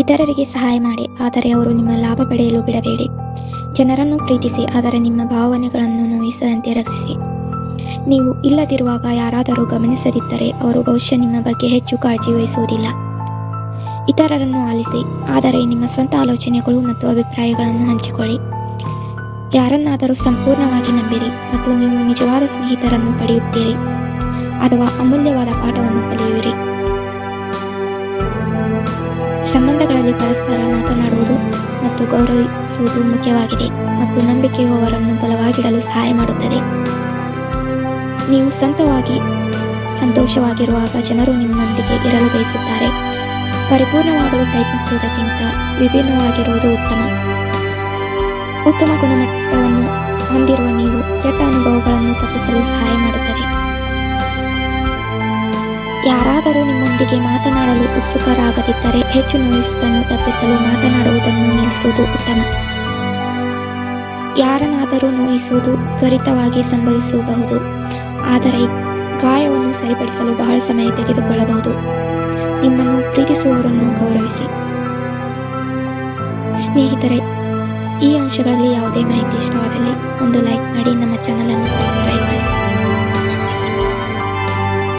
ಇತರರಿಗೆ ಸಹಾಯ ಮಾಡಿ, ಆದರೆ ಅವರು ನಿಮ್ಮ ಲಾಭ ಪಡೆಯಲು ಬಿಡಬೇಡಿ. ಜನರನ್ನು ಪ್ರೀತಿಸಿ, ಆದರೆ ನಿಮ್ಮ ಭಾವನೆಗಳನ್ನು ನೋಯಿಸದಂತೆ ರಕ್ಷಿಸಿ. ನೀವು ಇಲ್ಲದಿರುವಾಗ ಯಾರಾದರೂ ಗಮನಿಸದಿದ್ದರೆ ಅವರು ಬಹುಶಃ ನಿಮ್ಮ ಬಗ್ಗೆ ಹೆಚ್ಚು ಕಾಳಜಿ ವಹಿಸುವುದಿಲ್ಲ. ಇತರರನ್ನು ಆಲಿಸಿ, ಆದರೆ ನಿಮ್ಮ ಸ್ವಂತ ಆಲೋಚನೆಗಳು ಮತ್ತು ಅಭಿಪ್ರಾಯಗಳನ್ನು ಹಂಚಿಕೊಳ್ಳಿ. ಯಾರನ್ನಾದರೂ ಸಂಪೂರ್ಣವಾಗಿ ನಂಬಿರಿ ಮತ್ತು ನೀವು ನಿಜವಾದ ಸ್ನೇಹಿತರನ್ನು ಪಡೆಯುತ್ತೀರಿ. ಅಥವಾ ಅಮೂಲ್ಯವಾದ ಪಾಠವನ್ನು ಕಲಿಯುವಿರಿ. ಸಂಬಂಧಗಳಲ್ಲಿ ಪರಸ್ಪರ ಮಾತನಾಡುವುದು ಮತ್ತು ಗೌರವಿಸುವುದು ಮುಖ್ಯವಾಗಿದೆ ಮತ್ತು ನಂಬಿಕೆಯು ಅವರನ್ನು ಬಲವಾಗಿಡಲು ಸಹಾಯ ಮಾಡುತ್ತದೆ. ನೀವು ಸ್ವಂತವಾಗಿ ಸಂತೋಷವಾಗಿರುವಾಗ ಜನರು ನಿಮ್ಮೊಂದಿಗೆ ಇರಲು ಬಯಸುತ್ತಾರೆ. ಪರಿಪೂರ್ಣವಾಗಲು ಪ್ರಯತ್ನಿಸುವುದಕ್ಕಿಂತ ವಿಭಿನ್ನವಾಗಿರುವುದು ಉತ್ತಮ. ಉತ್ತಮ ಗುಣಮಟ್ಟವನ್ನು ಹೊಂದಿರುವ ನೀವು ಕೆಟ್ಟ ಅನುಭವಗಳನ್ನು ತಪ್ಪಿಸಲು ಸಹಾಯ ಮಾಡುತ್ತದೆ. ಯಾರಾದರೂ ನಿಮ್ಮೊಂದಿಗೆ ಮಾತನಾಡಲು ಉತ್ಸುಕರಾಗದಿದ್ದರೆ ಹೆಚ್ಚು ನೋಯಿಸುವುದನ್ನು ತಪ್ಪಿಸಲು ಮಾತನಾಡುವುದನ್ನು ನಿಲ್ಲಿಸುವುದು ಉತ್ತಮ. ಯಾರನ್ನಾದರೂ ನೋಯಿಸುವುದು ತ್ವರಿತವಾಗಿ ಸಂಭವಿಸಬಹುದು. ಆದರೆ ಗಾಯವನ್ನು ಸರಿಪಡಿಸಲು ಬಹಳ ಸಮಯ ತೆಗೆದುಕೊಳ್ಳಬಹುದು. ನಿಮ್ಮನ್ನು ಪ್ರೀತಿಸುವವರನ್ನು ಗೌರವಿಸಿ. ಸ್ನೇಹಿತರೆ, ಈ ಅಂಶಗಳಲ್ಲಿ ಯಾವುದೇ ಮಾಹಿತಿ ಇಷ್ಟವಾದಲ್ಲಿ ಒಂದು ಲೈಕ್ ಮಾಡಿ, ನಮ್ಮ ಚಾನಲನ್ನು ಸಬ್ಸ್ಕ್ರೈಬ್ ಮಾಡಿ.